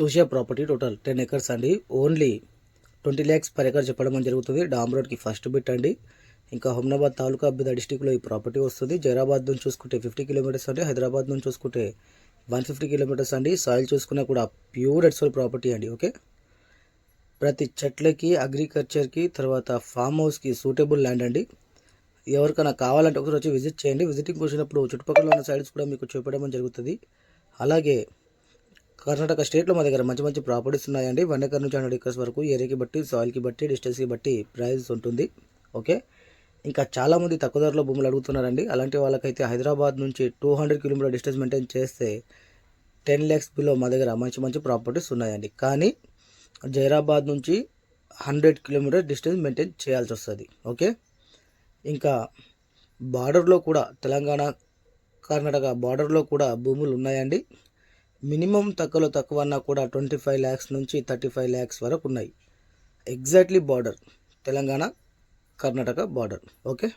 చూసే property total ten acres అండి. Only twenty lakhs per acre చెప్పడం జరుగుతుంది. డామ్ రోడ్కి ఫస్ట్ బిట్ అండి. ఇంకా హుమ్నాబాద్ తాలూకా బిద డిస్టిక్లో ఈ ప్రాపర్టీ వస్తుంది. జైరాబాద్ నుంచి చూసుకుంటే ఫిఫ్టీ కిలోమీటర్స్ అండి. హైదరాబాద్ నుంచి చూసుకుంటే వన్ ఫిఫ్టీ కిలోమీటర్స్ అండి. సాయిల్ చూసుకున్నా కూడా ప్యూర్ ఎడ్సోల్ ప్రాపర్టీ అండి. ఓకే? ప్రతి చెట్లకి అగ్రికల్చర్కి తర్వాత ఫామ్ హౌస్కి సూటబుల్ ల్యాండ్ అండి. ఎవరికైనా కావాలంటే ఒకసారి వచ్చి విజిట్ చేయండి. విజిటింగ్ వచ్చినప్పుడు చుట్టుపక్కల ఉన్న సైడ్స్ కూడా మీకు చూపించడం జరుగుతుంది. అలాగే కర్ణాటక స్టేట్లో మా దగ్గర మంచి మంచి ప్రాపర్టీస్ ఉన్నాయండి. వన్ ఎకర్ నుంచి హండ్రెడ్ ఎకర్స్ వరకు ఏరియాకి బట్టి సాయిల్కి బట్టి డిస్టెన్స్కి బట్టి ప్రైస్ ఉంటుంది. ఓకే ఇంకా చాలామంది తక్కువ ధరలో భూములు అడుగుతున్నారండి. అలాంటి వాళ్ళకైతే హైదరాబాద్ నుంచి two hundred kilometre distance maintain చేస్తే టెన్ ల్యాక్స్ బిలో మా దగ్గర మంచి మంచి ప్రాపర్టీస్ ఉన్నాయండి. కానీ జైరాబాద్ నుంచి హండ్రెడ్ కిలోమీటర్ డిస్టెన్స్ మెయింటైన్ చేయాల్సి వస్తుంది. ఓకే ఇంకా బార్డర్లో కూడా తెలంగాణ కర్ణాటక బార్డర్లో కూడా భూములు ఉన్నాయండి. మినిమం తక్కువలో తక్కువ అన్నా కూడా ట్వంటీ ఫైవ్ ల్యాక్స్ నుంచి థర్టీ ఫైవ్ ల్యాక్స్ వరకు ఉన్నాయి. Exactly border Telangana Karnataka border okay